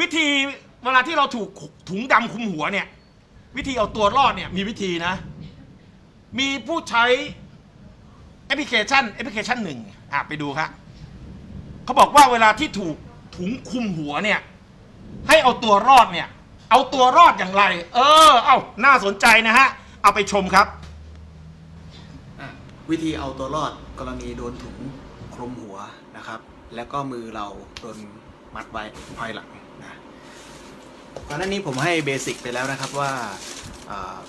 วิธีเวลาที่เราถูกถุงดำคลุมหัวเนี่ย วิธีเอาตัวรอดเนี่ยมีวิธีนะ มีผู้ใช้แอปพลิเคชันแอปพลิเคชันหนึ่งอะไปดูครับเขาบอกว่าเวลาที่ถูกถุงคลุมหัวเนี่ย ให้เอาตัวรอดเนี่ย เอาตัวรอดอย่างไร เออ เอาน่าสนใจนะฮะ เอาไปชมครับ อะวิธีเอาตัวรอดกรณีโดนถุงคลุมหัวนะครับ แล้วก็มือเราโดนมัดไว้ภายหลัง นะก่อนหน้านี้ผมให้เบสิกไปแล้วนะครับว่า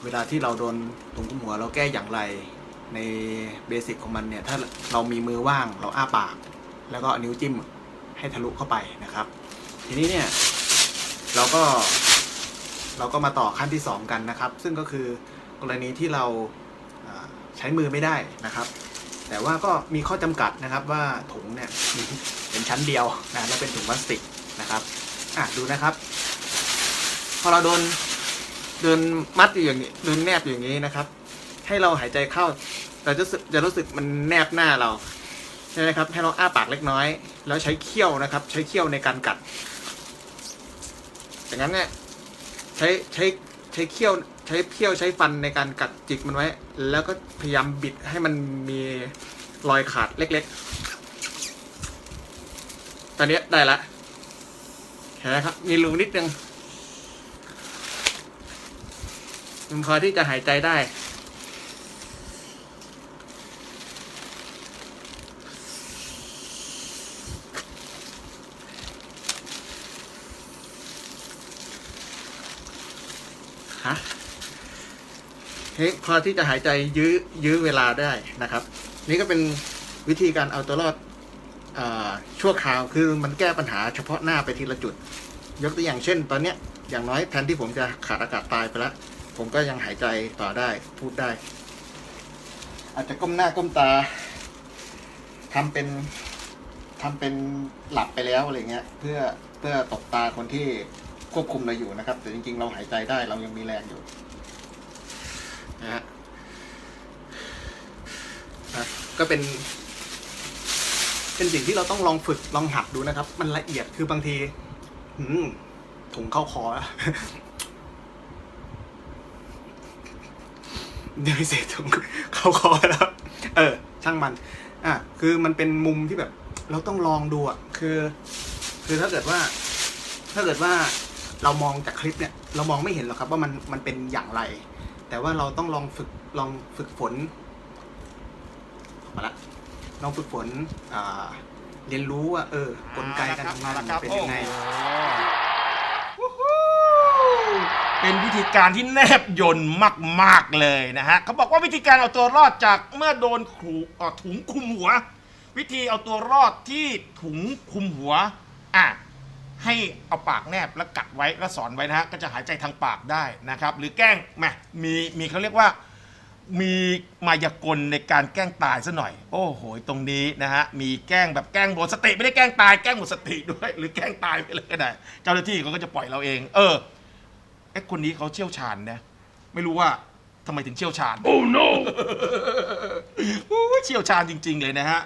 เวลาที่เราโดนถุงคลุมหัวเราแก้อย่างไรในเบสิกของมันเนี่ยถ้าเรามีมือว่างเราอ้าปาก แล้วก็นิ้วจิ้มให้ทะลุเข้าไปนะครับ ทีนี้เนี่ยเราก็เราก็มาต่อขั้นที่สองกันนะครับ ซึ่งก็คือกรณีที่เราใช้มือไม่ได้นะครับ แต่ว่าก็มีข้อจำกัดนะครับว่าถุงเนี่ยเป็นชั้นเดียวนะแล้วเป็นถุงพลาสติกนะครับ อะดูนะครับ พอเราโดนโดนมัดอยู่อย่างนี้โดนแนบอยู่อย่างนี้นะครับ ให้เราหายใจเข้าเราจะจะรู้สึกมันแนบหน้าเราใช่ไหมครับให้เราอ้าปากเล็กน้อย แล้วใช้เขี้ยวนะครับ ใช้เขี้ยวในการกัดอย่างนั้นเนี่ยใช้ใช้ใช้เขี้ยวใช้เขี้ยวใช้ฟันในการกัดจิกมันไว้ แล้วก็พยายามบิดให้มันมีรอยขาดเล็กๆ ตอนนี้ได้ละ เห็นไหมครับ มีรูนิดนึงมันพอที่จะหายใจได้ ฮะเฮ้พอที่จะหายใจยื้อยื้อเวลาได้นะครับ นี่ก็เป็นวิธีการเอาตัวรอด ชั่วคราวคือมันแก้ปัญหาเฉพาะหน้าไปทีละจุด ยกตัวอย่างเช่น ตอนเนี้ยอย่างน้อยแทนที่ผมจะขาดอากาศตายไปแล้วผมก็ยังหายใจต่อได้พูดได้ อาจจะก้มหน้าก้มตาทำเป็นทำเป็นหลับไปแล้วอะไรเงี้ย เพื่อเพื่อตบตาคนที่ควบคุมเราอยู่นะครับ แต่จริงๆ เราหายใจได้เรายังมีแรงอยู่นะฮะก็เป็น เป็นสิ่งที่เราต้องลองฝึกลองหัดดูนะครับ มันละเอียดคือบางทีถุงเข้าคอแล้วเดี๋ยวเศษถุงเข้าคอแล้ว เออ ช่างมัน อะคือมันเป็นมุมที่แบบ เราต้องลองดูอะคือ คือถ้าเกิดว่า ถ้าเกิดว่าเรามองจากคลิปเนี่ย เรามองไม่เห็นหรอกครับ ว่ามันมันเป็นอย่างไร แต่ว่าเราต้องลองฝึกลองฝึกฝนมาละ ลองฝึกฝนอ่าเรียนรู้ว่าเออกลไกการทำงานมันเป็นยังไงโอ้โหเป็นวิธีการที่แนบยนต์มาก ๆ เลยนะฮะเขาบอกว่าวิธีการเอาตัวรอดจากเมื่อโดนขูเอ่อถุงคลุมหัว วิธีเอาตัวรอดที่ถุงคลุมหัวอะให้เอาปากแนบแล้วกัดไว้แล้วสอนไว้นะฮะก็จะหายใจทางปากได้นะครับ หรือแกล้งแหมมีมีเขาเรียกว่า มีมายากลในการแกล้งตายซะหน่อย โอ้โหตรงนี้นะฮะมีแกล้งแบบแกล้งหมดสติไม่ได้แกล้งตายแกล้งหมดสติด้วย หรือแกล้งตายไปเลยก็ได้ เจ้าหน้าที่เขาก็จะปล่อยเราเอง เออไอ้คนนี้เขาเชี่ยวชาญนะไม่รู้ว่าทำไมถึงเชี่ยวชาญ โอ้ no เชี่ยวชาญจริง ๆ เลยนะฮะ